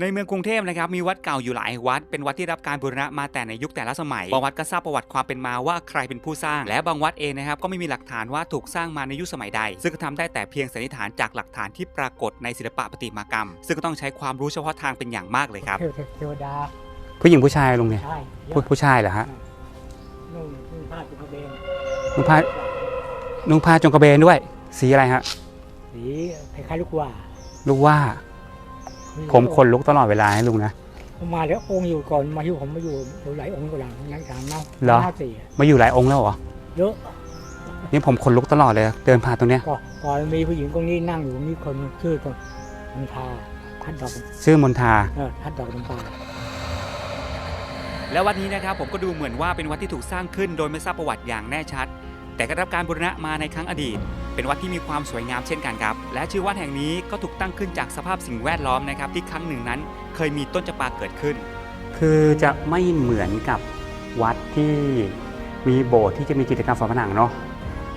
ในเมืองกรุงเทพนะครับมีวัดเก่าอยู่หลายวัด เป็นวัดที่รับการบูรณะมาแต่ในยุคแต่ละสมัยบางวัดก็ทราบประวัติความเป็นมาว่าใครเป็นผู้สร้าง และบางวัดเองนะครับก็ไม่มีหลักฐานว่าถูกสร้างมาในยุคสมัยใด ซึ่งก็ทำได้แต่เพียงสันนิษฐานจากหลักฐานที่ปรากฏในศิลปะประติมากรรม ซึ่งก็ต้องใช้ความรู้เฉพาะทางเป็นอย่างมากเลยครับเทวเทวดา ผู้หญิงผู้ชายลุงเนี่ยใช่เยผู้อะผู้ชายเหรอฮะนุ่งนุ่งผ้าจุกระเบนนุ่งผ้านุ่งผ้าจงกระเบนด้วย สีอะไรฮะสีคล้ายๆลูกว่า ลูกว่า ผมขนลุกตลอดเวลาให้ลุงนะ ผมมาแล้วองค์อยู่ก่อนมาที่ผมมาอยู่อยู่หลายองค์กว่าหลังนั่งกลางเน่าเหรอ ห้าสี่มาอยู่หลายองค์แล้วเหรอ เยอะนี่ผมขนลุกตลอดเลยเดินผ่านตรงเนี้ยก่อนก่อนมีผู้หญิงตรงนี้นั่งอยู่มีคนชื่อคนน้ำตาทัดดอกชื่อมนทา เออทัดดอกน้ำตาและวัดนี้นะครับผมก็ดูเหมือนว่าเป็นวัดที่ถูกสร้างขึ้นโดยไม่ทราบประวัติอย่างแน่ชัด แต่ก็ได้รับการบูรณะมาในครั้งอดีต เป็นวัดที่มีความสวยงามเช่นกันครับ และชื่อวัดแห่งนี้ก็ถูกตั้งขึ้นจากสภาพสิ่งแวดล้อมนะครับ ที่ครั้งหนึ่งนั้น เคยมีต้นจำปาเกิดขึ้น คือจะไม่เหมือนกับวัดที่มีโบสถ์ที่จะมีกิจกรรมฝาผนังเนาะ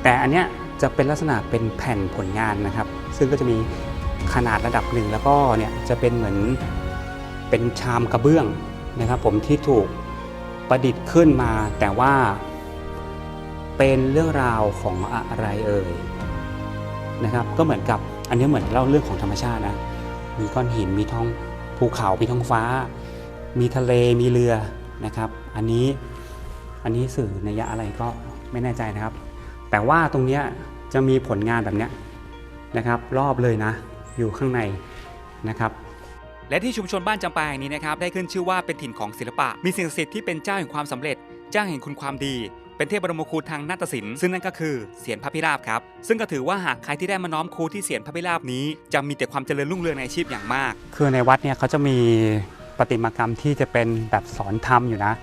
แต่อันเนี้ยจะเป็นลักษณะเป็นแผ่นผลงานนะครับ ซึ่งก็จะมีขนาดระดับหนึ่งแล้วก็เนี่ยจะเป็นเหมือนเป็นชามกระเบื้องนะครับ ผมที่ถูกประดิษฐ์ขึ้นมาแต่ว่าเป็นเรื่องราวของอะไรเอ่ย นะครับก็เหมือนกับอันนี้เหมือนเล่าเรื่องของธรรมชาตินะมีก้อนหินมีท้องภูเขามีท้องฟ้า มีทะเลมีเรือนะครับ อันนี้อันนี้สื่อนัยะอะไรก็ไม่แน่ใจนะครับ แต่ว่าตรงเนี้ยจะมีผลงานแบบเนี้ยนะครับ รอบเลยนะ อยู่ข้างในนะครับและที่ชุมชนบ้านจำปาแห่งนี้นะครับได้ขึ้นชื่อว่าเป็นถิ่นของศิลปะ มีสิ่งศักดิ์สิทธิ์ที่เป็นเจ้าแห่งความสำเร็จ เจ้าแห่งคุณความดี เป็นเทพบรมครูทางนาฏศิลป์ซึ่งนั่นก็คือเสียนพระพิราบครับ ซึ่งก็ถือว่าหากใครที่ได้มาน้อมครูที่เสียนพระพิราบนี้ จะมีแต่ความเจริญรุ่งเรืองในอาชีพอย่างมาก คือในวัดเนี่ยเขาจะมีประติมากรรมที่จะเป็นแบบสอนธรรมอยู่นะ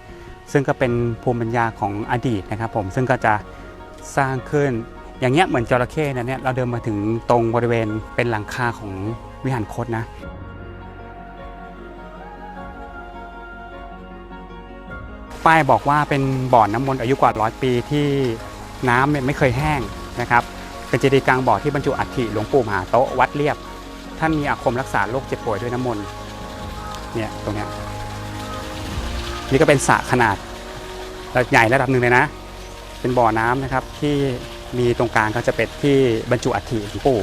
ซึ่งก็เป็นภูมิปัญญาของอดีตนะครับผมซึ่งก็จะสร้างขึ้นอย่างเงี้ยเหมือนจระเข้นะเนี่ยเราเดินมาถึงตรงบริเวณเป็นหลังคาของวิหารคตนะ ป้ายบอกว่าเป็นบ่อน้ำมนต์อายุกว่าร้อยปีที่น้ำเนี่ยไม่เคยแห้งนะครับเป็นเจดีย์กลางบ่อที่บรรจุอัฐิหลวงปู่มหาโต๊ะวัดเรียบ ท่านมีอาคมรักษาโรคเจ็บป่วยด้วยน้ำมนต์เนี่ยตรงเนี้ยนี่ก็เป็นสระขนาดใหญ่ระดับหนึ่งเลยนะ เป็นบ่อน้ำนะครับที่มีตรงกลางก็จะเป็นที่บรรจุอัฐิหลวงปู่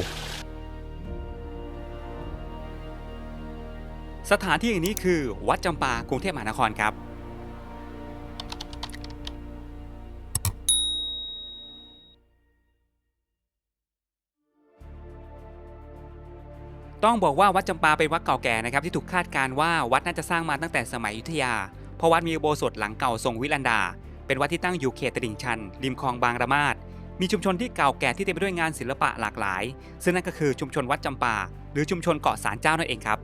สถานที่แห่งนี้คือ วัดจำปากรุงเทพมหานครครับ ต้องบอกว่าวัดจำปาเป็นวัดเก่าแก่นะครับที่ถูกคาดการว่าวัดน่าจะสร้างมาตั้งแต่สมัยอยุธยา เพราะวัดมีอุโบสถหลังเก่าทรงวิลันดา เป็นวัดที่ตั้งอยู่เขตตลิ่งชัน ริมคลองบางระมาดมีชุมชนที่เก่าแก่ที่เต็มไปด้วยงานศิลปะหลากหลาย ซึ่งนั่นก็คือชุมชนวัดจำปา หรือชุมชนเกาะสารเจ้านั่นเองครับ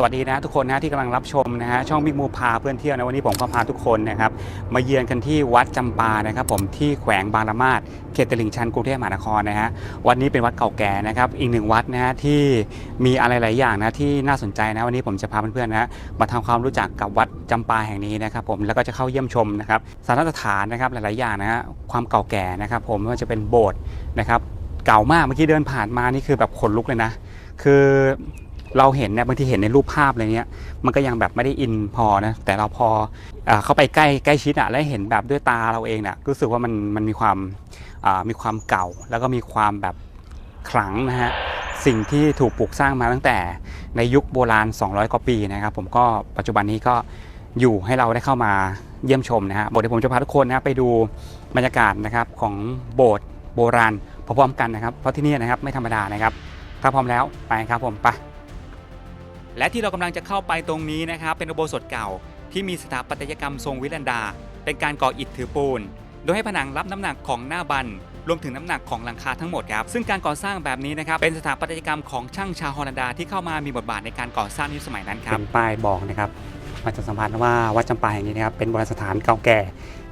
สวัสดีนะทุกคนนะที่กำลังรับชมนะฮะช่องมิกมูพาเพื่อนเที่ยวนะวันนี้ผมก็พาทุกคนนะครับมาเยือนกันที่วัดจำปานะครับผมที่แขวงบางละมาดเขตตลิ่งชันกรุงเทพมหานครนะฮะวัดนี้เป็นวัดเก่าแก่นะครับอีกหนึ่งวัดนะฮะที่มีอะไรหลายอย่างนะที่น่าสนใจนะวันนี้ผมจะพาเพื่อนๆนะมาทำความรู้จักกับวัดจำปาแห่งนี้นะครับผมแล้วก็จะเข้าเยี่ยมชมนะครับสถานสถานนะครับหลายๆอย่างนะฮะความเก่าแก่นะครับผมไม่ว่าจะเป็นโบสถ์นะครับเก่ามากเมื่อกี้เดินผ่านมานี่คือแบบขนลุกเลยนะคือ เราเห็นเนี่ยบางทีเห็นในรูปภาพอะไรเนี้ยมันก็ยังแบบไม่ได้อินพอนะแต่เราพอเอเข้าไปใกล้ใกล้ชิดอะและเห็นแบบด้วยตาเราเองเนี่ยรู้สึกว่ามันมันมีความมีความเก่า แล้วก็มีความแบบขลังนะฮะสิ่งที่ถูกปลูกสร้างมาตั้งแต่ในยุคโบราณ 200 กว่าปีนะครับผมก็ปัจจุบันนี้ก็อยู่ให้เราได้เข้ามาเยี่ยมชมนะฮะบทที่ผมจะพาทุกคนนะไปดูบรรยากาศนะครับของโบสถ์โบราณพร้อมๆกันนะครับเพราะที่นี่นะครับไม่ธรรมดานะครับถ้าพร้อมแล้วไปครับผมไป และที่เรากำลังจะเข้าไปตรงนี้นะครับ เป็นอุโบสถเก่าที่มีสถาปัตยกรรมทรงวิลันดา เป็นการก่ออิฐถือปูน โดยให้ผนังรับน้ำหนักของหน้าบัน รวมถึงน้ำหนักของหลังคาทั้งหมดครับ ซึ่งการก่อสร้างแบบนี้นะครับ เป็นสถาปัตยกรรมของช่างชาวฮอลันดาที่เข้ามามีบทบาทในการก่อสร้างในสมัยนั้นครับ เป็นป้ายบอกนะครับมาจะสัมพันธ์ว่าวัดจำปาแห่งนี้นะครับเป็นโบราณสถานเก่าแก่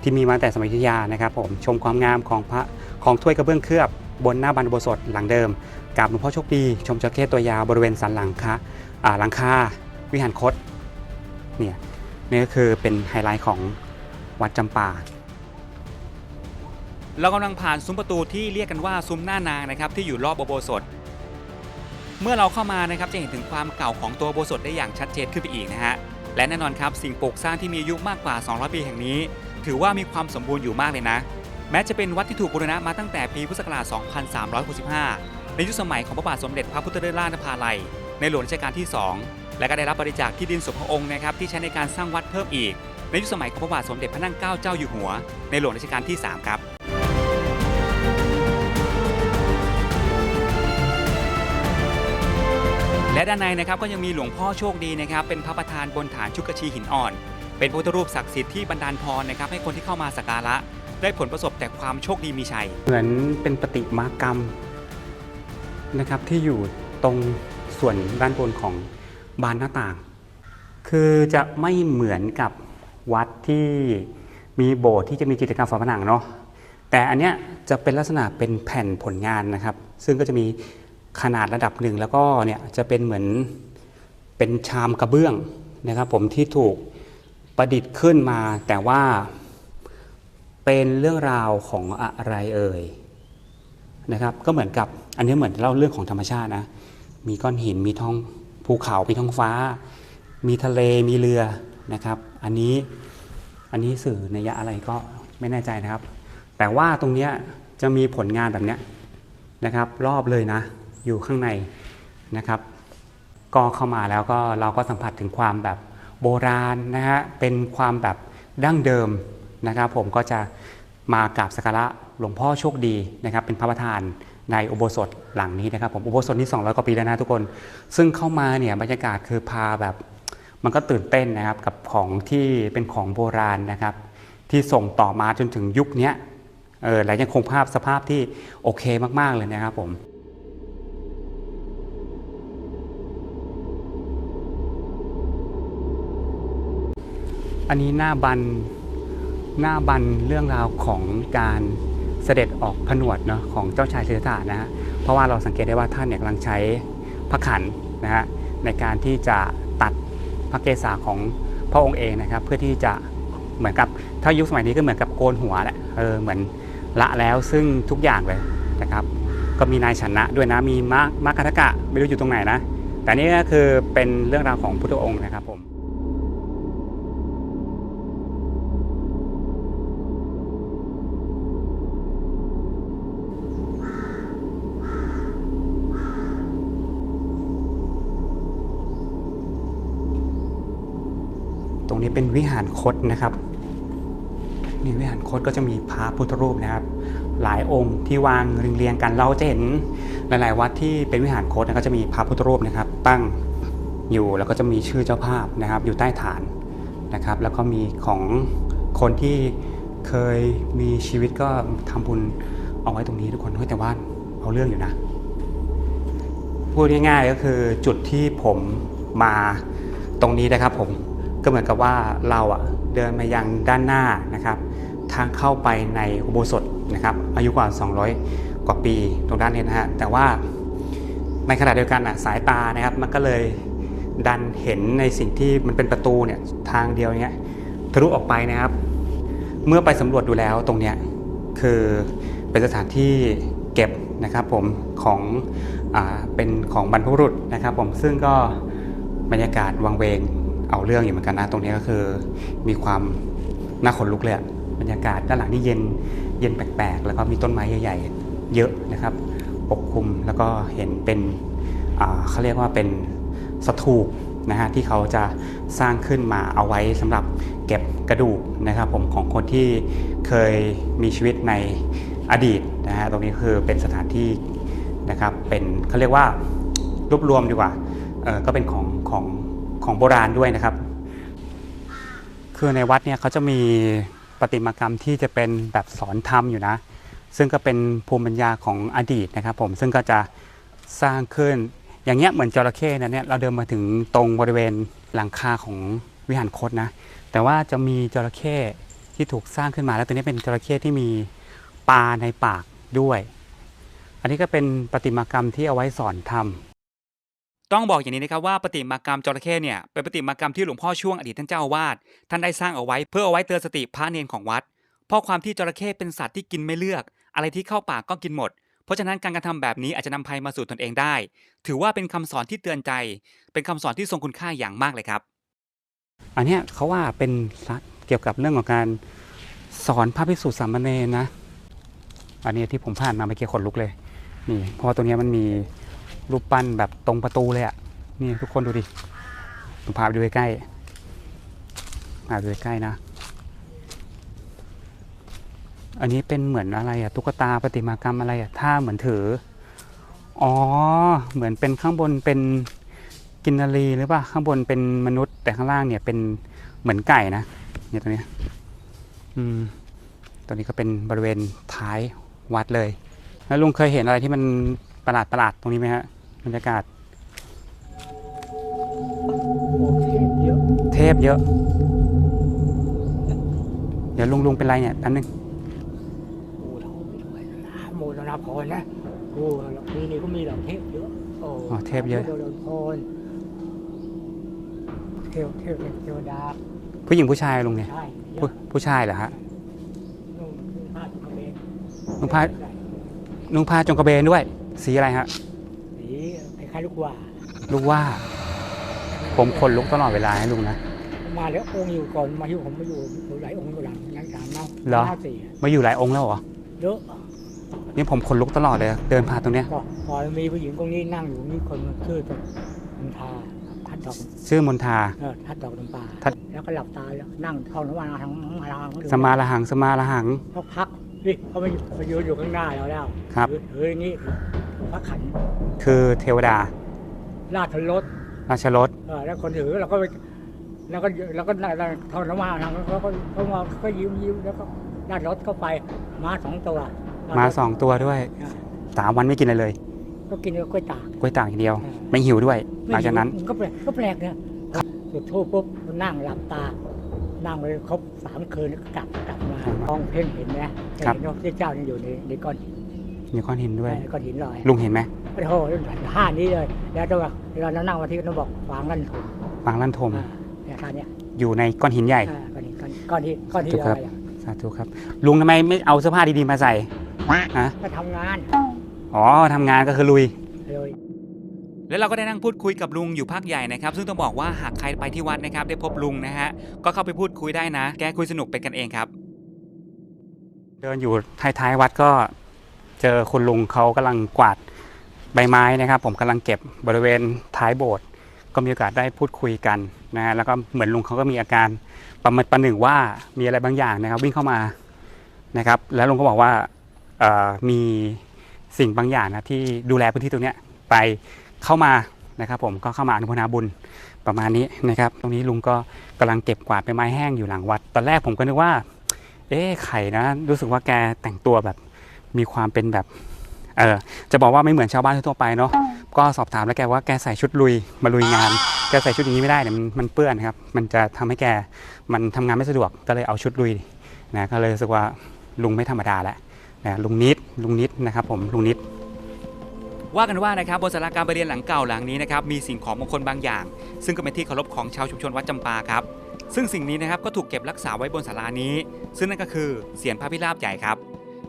ที่มีมาแต่สมัยอยุธยานะครับ ผมชมความงามของพระของถ้วยกระเบื้องเคลือบบนหน้าบันอุโบสถหลังเดิมกราบหลวงพ่อโชคดี ชมจระเข้ตัวยาวบริเวณสันหลังคาอ่า หลังคาวิหารคตเนี่ยนี่ก็คือเป็นไฮไลท์ของวัดจำปาเรากำลังผ่านซุ้มประตูที่เรียกกันว่าซุ้มหน้านางนะครับที่อยู่รอบอุโบสถ เมื่อเราเข้ามานะครับจะเห็นถึงความเก่าของตัวอุโบสถได้อย่างชัดเจนขึ้นไปอีกนะฮะและแน่นอนครับสิ่งปลูกสร้างที่มีอายุมากกว่า 200 ปีแห่งนี้ ถือว่ามีความสมบูรณ์อยู่มากเลยนะ แม้จะเป็นวัดที่ถูกบูรณะมาตั้งแต่ปีพุทธศักราช 2365 ในยุคสมัยของพระบาทสมเด็จพระพุทธเลิศล่านภาลัย ในหลวงรัชกาลที่ 2 และก็ได้รับบริจาคที่ดินส่วนพระองค์นะครับที่ใช้ในการสร้างวัดเพิ่มอีก ในยุคสมัยของพระบาทสมเด็จพระนั่งเกล้าเจ้าอยู่หัว ในหลวงรัชกาลที่ 3 ครับและด้านในนะครับก็ยังมีหลวงพ่อโชคดีนะครับเป็นพระประธานบนฐานชุกชีหินอ่อน เป็นพระพุทธรูปศักดิ์สิทธิ์ที่บรรดาลพรนะครับให้คนที่เข้ามาสักการะ ได้ผลประสบแต่ความโชคดีมีชัย เหมือนเป็นปฏิมากรรมนะครับที่อยู่ตรง ส่วนด้านบนของบานหน้าต่าง คือจะไม่เหมือนกับวัดที่มีโบสถ์ที่จะมีจิตรกรรมฝาผนังเนาะแต่อันเนี้ยจะเป็นลักษณะเป็นแผ่นผลงานนะครับ ซึ่งก็จะมีขนาดระดับหนึ่งแล้วก็เนี่ยจะเป็นเหมือนเป็นชามกระเบื้องนะครับผมที่ถูกประดิษฐ์ขึ้นมาแต่ว่าเป็นเรื่องราวของอะไรเอ่ยนะครับ ก็เหมือนกับอันนี้เหมือนเล่าเรื่องของธรรมชาตินะ มีก้อนหินมีท้องภูเขามีท้องฟ้า มีทะเลมีเรือนะครับ อันนี้อันนี้สื่อในยะอะไรก็ไม่แน่ใจนะครับ แต่ว่าตรงเนี้ยจะมีผลงานแบบเนี้ยนะครับ รอบเลยนะ อยู่ข้างในนะครับ ก็เข้ามาแล้วก็เราก็สัมผัสถึงความแบบโบราณนะฮะเป็นความแบบดั้งเดิมนะครับ ผมก็จะมากราบสักการะหลวงพ่อโชคดีนะครับ เป็นพระประธาน ในอุโบสถหลังนี้นะครับผมอุโบสถนี้200กว่าปีแล้วนะทุกคน ซึ่งเข้ามาเนี่ยบรรยากาศคือพาแบบ มันก็ตื่นเต้นนะครับกับของที่เป็นของโบราณนะครับ ที่ส่งต่อมาจนถึงยุคนี้เออและยังคงภาพสภาพที่โอเคมาก ๆ เลยนะครับผมอันนี้หน้าบันหน้าบันเรื่องราวของการ เสด็จออกผนวดเนาะของเจ้าชายสิทธัตถะนะฮะเพราะว่าเราสังเกตได้ว่าท่านเนี่ยกำลังใช้พระขันนะฮะในการที่จะตัดพระเกศาของพระองค์เองนะครับ เพื่อที่จะเหมือนกับถ้ายุคสมัยนี้ก็เหมือนกับโกนหัวแหละเออเหมือนละแล้วซึ่งทุกอย่างเลยนะครับ ก็มีนายชนะด้วยนะมีมากมากคัตกะไม่รู้อยู่ตรงไหนนะ แต่นี่ก็คือเป็นเรื่องราวของพุทธองค์นะครับผม เป็นวิหารคดนะครับนี่วิหารคดก็จะมีพระพุทธรูปนะครับ หลายองค์ที่วางเรียงๆกันเราจะเห็นหลาย ๆ วัดที่เป็นวิหารคดนะก็จะมีพระพุทธรูปนะครับ ตั้งอยู่แล้วก็จะมีชื่อเจ้าภาพนะครับ อยู่ใต้ฐานนะครับ แล้วก็มีของคนที่เคยมีชีวิตก็ทำบุญเอาไว้ตรงนี้ทุกคนเฮ้ยแต่ว่าเอาเรื่องอยู่นะพูดง่ายๆก็คือจุดที่ผมมาตรงนี้นะครับผม ก็เหมือนกับว่าเราอะเดินมายังด้านหน้านะครับทางเข้าไปในอุโบสถนะครับอายุกว่า 200 กว่าปีตรงด้านนี้นะฮะแต่ว่าในขณะเดียวกันอะสายตานะครับมันก็เลยดันเห็นในสิ่งที่มันเป็นประตูเนี่ยทางเดียวเนี้ยทะลุออกไปนะครับ เมื่อไปสำรวจดูแล้วตรงเนี้ยคือเป็นสถานที่เก็บนะครับผมของอาเป็นของบรรพบุรุษนะครับผมซึ่งก็บรรยากาศวังเวง เอาเรื่องอยู่เหมือนกันนะตรงนี้ก็คือ มีความน่าขนลุกเลยบรรยากาศด้านหลังนี่เย็นเย็นแปลกๆ แล้วก็มีต้นไม้ใหญ่ๆ เยอะนะครับปกคลุมแล้วก็เห็นเป็นเขาเรียกว่าเป็นสถูปนะฮะที่เขาจะสร้างขึ้นมาเอาไว้สำหรับเก็บกระดูกนะครับผมของคนที่เคยมีชีวิตในอดีตนะฮะตรงนี้คือเป็นสถานที่นะครับเป็นเขาเรียกว่ารวบรวมดีกว่าก็เป็นของของ ของโบราณด้วยนะครับ คือในวัดเนี่ยเขาจะมีประติมากรรมที่จะเป็นแบบสอนธรรมอยู่นะ ซึ่งก็เป็นภูมิปัญญาของอดีตนะครับ ผมซึ่งก็จะสร้างขึ้นอย่างเงี้ยเหมือนจระเข้นะเนี่ยเราเดินมาถึงตรงบริเวณหลังคาของวิหารคดนะ แต่ว่าจะมีจระเข้ที่ถูกสร้างขึ้นมา แล้วตัวนี้เป็นจระเข้ที่มีปลาในปากด้วย อันนี้ก็เป็นประติมากรรมที่เอาไว้สอนธรรม ต้องบอกอย่างนี้นะครับว่าประติมากรรมจระเข้เนี่ยเป็นประติมากรรมที่หลวงพ่อช่วงอดีตท่านเจ้าอาวาสท่านได้สร้างเอาไว้เพื่อเอาไว้เตือนสติพระเนนของวัด เพราะความที่จระเข้เป็นสัตว์ที่กินไม่เลือก อะไรที่เข้าปากก็กินหมด เพราะฉะนั้นการกระทำแบบนี้อาจจะนำภัยมาสู่ตนเองได้ ถือว่าเป็นคำสอนที่เตือนใจ เป็นคำสอนที่ทรงคุณค่าอย่างมากเลยครับ อันนี้เขาว่าเป็นเกี่ยวกับเรื่องของการสอนพระภิกษุสามเณรนะ อันนี้ที่ผมผ่านมาเมื่อกี้ขนลุกเลยนี่เพราะว่าตัวนี้มันมี รูปปั้นแบบตรงประตูเลยอะนี่ทุกคนดูดิผมพาไปดูใกล้ๆพาไปดูใกล้นะ อันนี้เป็นเหมือนอะไรอะตุ๊กตาประติมากรรมอะไรอะท่าเหมือนถือ อ๋อ เหมือนเป็นข้างบนเป็นกินนารีหรือเปล่าข้างบนเป็นมนุษย์แต่ข้างล่างเนี่ยเป็นเหมือนไก่นะเนี่ยตัวเนี้อืมตัวนี้ก็เป็นบริเวณท้ายวัดเลย แล้วลุงเคยเห็นอะไรที่มันประหลาดประหลาดๆตรงนี้ไหมฮะ บรรยากาศโอ้เทพเยอะเทพเยอะ เดี๋ยวลุงลุงเป็นไรเนี่ยแป๊บนึงโอ้ทองไปด้วยนะโมทนาพรนะโอ้ปีนี้ก็มีเหล่าเทพเยอะโอ้อ๋อเทพเยอะโดนพรเทพเทพเทวดาผู้หญิงผู้ชายลุงเนี่ยใช่เยผู้อะผู้ชายเหรอฮะนุ่งผ้าถุงกระเบนนุ่งผ้าลุงพาจงกระเบนด้วย สีอะไรฮะสีคล้ายๆลูกว่าลูกว่า ผมขนลุกตลอดเวลาให้ลุงนะ มาแล้วองค์อยู่ก่อนมาที่ผมมาอยู่หลายองค์อยู่หลังยังสามเนาะเหรอ ห้าสี่มาอยู่หลายองค์แล้วเหรอ เยอะนี่ผมขนลุกตลอดเลยเดินผ่านตรงเนี้ย ก็พอมีผู้หญิงคนนี้นั่งอยู่มีคนชื่อตนทาทัดดอกชื่อมนทา เออทัดดอกน้ำปลาทัด แล้วก็หลับตาแล้วนั่งท่องน้ำมันทางทางสมาละหังสมาละหัง เขาพักนี่เขามาอยู่มายืนอยู่ข้างหน้าเราแล้วครับเฮ้ยนี่ พระขันคือเทวดา ราชรถราชรถเออแล้วคนถือเราก็ไปแล้วก็แล้วก็ท่องน้ำมันทางเขาก็เขามาเขาก็ยิ้มยิ้มแล้วก็ราชรถก็ไปม้าสองตัวมาสองตัวด้วยอ่าสามวันไม่กินอะไรเลย ก็กินกล้วยตากกล้วยตากอย่างเดียวอ่าไม่หิวด้วย หลังจากนั้นก็แปลกก็แปลกเนี่ยจุดทูปปุ๊บนั่งหลับตา นั่งไปครบสามคืนแล้วก็กลับกลับมาห้องเพ่งเห็นไหมครับเห็นว่าพระเจ้ายังอยู่ในในก้อนหิน มีก้อนหินด้วยในก้อนหินลอยลุงเห็นไหมโอ้โหท่านี้เลย แล้วจังหวะเรานั่งมาที่เราบอกวางลั่นถุงปางลั่นทมอ่าเนี่ยท่าเนี้ยอยู่ในก้อนหินใหญ่อ่าก้อนหินก้อนก้อนที่ก้อนที่ถูกครับอะไรอะสาธุครับ ลุงทำไมไม่เอาเสื้อผ้าดีๆมาใส่ฮะก็ทำงาน อ๋อทำงานก็คือลุยเลยแล้วเราก็ได้นั่งพูดคุยกับลุงอยู่พักใหญ่นะครับ ซึ่งต้องบอกว่าหากใครไปที่วัดนะครับ ได้พบลุงนะฮะ ก็เข้าไปพูดคุยได้นะ แกคุยสนุกเป็นกันเองครับ เดินอยู่ท้ายๆวัดก็ เจอคุณลุงเขากำลังกวาดใบไม้นะครับ ผมกำลังเก็บบริเวณท้ายโบสถ์ก็มีโอกาสได้พูดคุยกันนะฮะแล้วก็เหมือนลุงเขาก็มีอาการประมาประหนึ่งว่ามีอะไรบางอย่างนะครับ วิ่งเข้ามานะครับ แล้วลุงก็บอกว่ามีสิ่งบางอย่างนะที่ดูแลพื้นที่ตรงนี้ไปเข้ามานะครับ ผมก็เข้ามาอนุโมทนาบุญประมาณนี้นะครับ ตรงนี้ลุงก็กำลังเก็บกวาดใบไม้แห้งอยู่หลังวัด ตอนแรกผมก็นึกว่า เอ๊ะไข่นะ รู้สึกว่าแกแต่งตัวแบบ มีความเป็นแบบเออจะบอกว่าไม่เหมือนชาวบ้านทั่วไปเนาะก็สอบถามแล้วแกว่าแกใส่ชุดลุยมาลุยงานแกใส่ชุดอย่างนี้ไม่ได้เนี่ยมันมันเปื้อนครับมันจะทำให้แกมันทำงานไม่สะดวกก็เลยเอาชุดลุยนะก็เลยรู้สึกว่าลุงไม่ธรรมดาแล้วนะลุงนิดลุงนิดนะครับผมลุงนิดว่ากันว่านะครับบนศาลาการประเรียนหลังเก่าหลังนี้นะครับมีสิ่งของมงคลบางอย่าง ซึ่งก็เป็นที่เคารพของชาวชุมชนวัดจำปาครับซึ่งสิ่งนี้นะครับก็ถูกเก็บรักษาไว้บนศาลานี้ ซึ่งนั่นก็คือเสียนพระพิราบใหญ่ครับ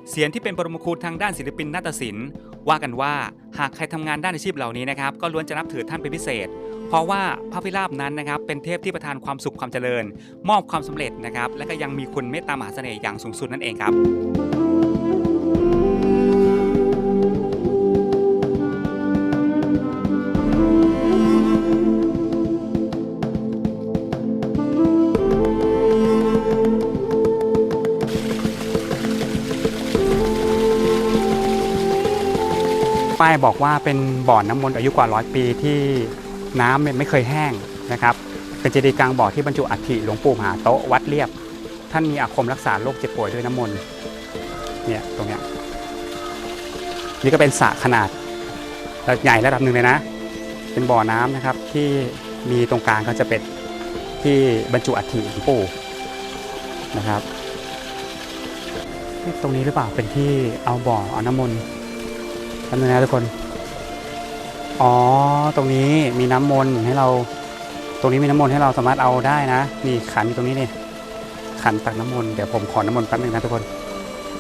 เสียนที่เป็นปรมครูทางด้านศิลปินนาฏศิลป์ ว่ากันว่าหากใครทำงานด้านอาชีพเหล่านี้นะครับก็ล้วนจะนับถือท่านเป็นพิเศษ เพราะว่าพระพิราบนั้นนะครับเป็นเทพที่ประทานความสุขความเจริญ มอบความสำเร็จนะครับและก็ยังมีคุณเมตตามหาเสน่ห์อย่างสูงสุดนั่นเองครับ ป้ายบอกว่าเป็นบ่อน้ำมนต์อายุกว่าร้อยปีที่น้ำไม่เคยแห้งนะครับเป็นเจดีย์กลางบ่อที่บรรจุอัฐิหลวงปู่มหาโตะวัดเรียบ ท่านมีอาคมรักษาโรคเจ็บป่วยด้วยน้ำมนต์เนี่ยตรงเนี้ยนี่ก็เป็นสระขนาดใหญ่ระดับหนึ่งเลยนะ เป็นบ่อน้ำนะครับที่มีตรงกลางก็จะเป็นที่บรรจุอัฐิหลวงปู่นะครับ ตรงนี้หรือเปล่าเป็นที่เอาบ่อเอาน้ำมนต์ ทำยังไงนะทุกคน อ๋อ ตรงนี้มีน้ำมนต์ให้เรา ตรงนี้มีน้ำมนต์ให้เราสามารถเอาได้นะ นี่ขันอยู่ตรงนี้นี่ขันตักน้ำมนต์ เดี๋ยวผมขอน้ำมนต์แป๊บนึงนะทุกคน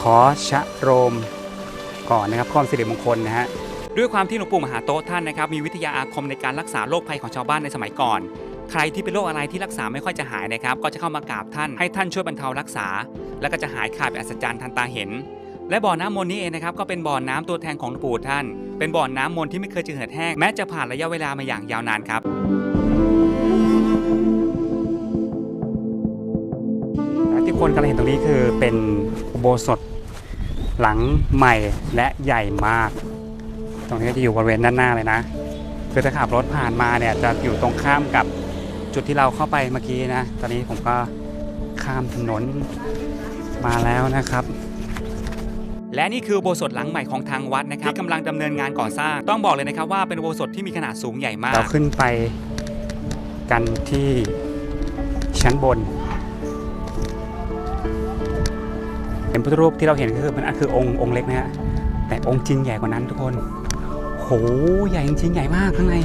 ขอชะโรมก่อนนะครับความสิริมงคลนะฮะด้วยความที่หลวงปู่มหาโต๊ะท่านนะครับมีวิทยาอาคมในการรักษาโรคภัยของชาวบ้านในสมัยก่อน ใครที่เป็นโรคอะไรที่รักษาไม่ค่อยจะหายนะครับ ก็จะเข้ามากราบท่านให้ท่านช่วยบรรเทารักษา แล้วก็จะหายขาดเป็นอัศจรรย์ทันตาเห็น และบ่อน้ำมนต์นี้เองนะครับก็เป็นบ่อน้ำตัวแทนของหลวงปู่ท่าน เป็นบ่อน้ำมนต์ที่ไม่เคยจะเหือดแห้งแม้จะผ่านระยะเวลามาอย่างยาวนานครับและที่คนกำลังเห็นตรงนี้คือเป็นอุโบสถหลังใหม่และใหญ่มาก ตรงนี้จะอยู่บริเวณด้านหน้าเลยนะ คือถ้าขับรถผ่านมาเนี่ยจะอยู่ตรงข้ามกับจุดที่เราเข้าไปเมื่อกี้นะ ตอนนี้ผมก็ข้ามถนนมาแล้วนะครับ และนี่คืออุโบสถหลังใหม่ของทางวัดนะครับที่กำลังดำเนินงานก่อสร้าง ต้องบอกเลยนะครับว่าเป็นอุโบสถที่มีขนาดสูงใหญ่มาก เราขึ้นไปกันที่ชั้นบน เป็นพุทธรูปที่เราเห็นก็คือมันอะคือองค์องค์เล็กนะฮะแต่องค์จริงใหญ่กว่านั้นทุกคน โห ใหญ่จริงๆใหญ่มากข้างใน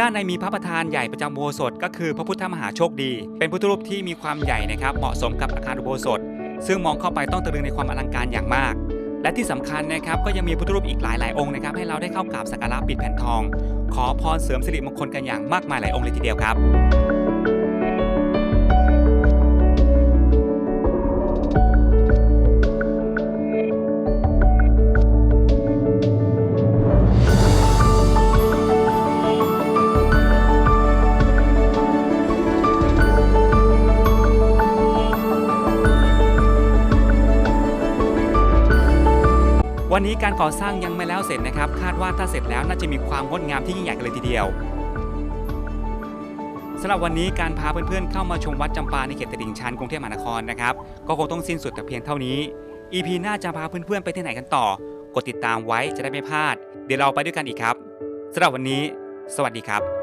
ด้านในมีพระประธานใหญ่ประจำอุโบสถก็คือพระพุทธมหาโชคดี เป็นพุทธรูปที่มีความใหญ่นะครับเหมาะสมกับอาคารอุโบสถ ซึ่งมองเข้าไปต้องตะลึงในความอลังการอย่างมาก และที่สำคัญนะครับก็ยังมีพุทธรูปอีกหลายหลายองค์นะครับให้เราได้เข้ากราบสักการะปิดแผ่นทอง ขอพรเสริมสิริมงคลกันอย่างมากมายหลายองค์เลยทีเดียวครับ วันนี้การก่อสร้างยังไม่แล้วเสร็จนะครับ คาดว่าถ้าเสร็จแล้วน่าจะมีความงดงามที่ยิ่งใหญ่กันเลยทีเดียวสำหรับวันนี้การพาเพื่อนๆเข้ามาชมวัดจำปาในเขตตลิ่งชันกรุงเทพมหานครนะครับก็คงต้องสิ้นสุดแต่เพียงเท่านี้ EP หน้าจะพาเพื่อนๆไปที่ไหนกันต่อ กดติดตามไว้จะได้ไม่พลาด เดี๋ยวเราไปด้วยกันอีกครับสำหรับวันนี้ สวัสดีครับ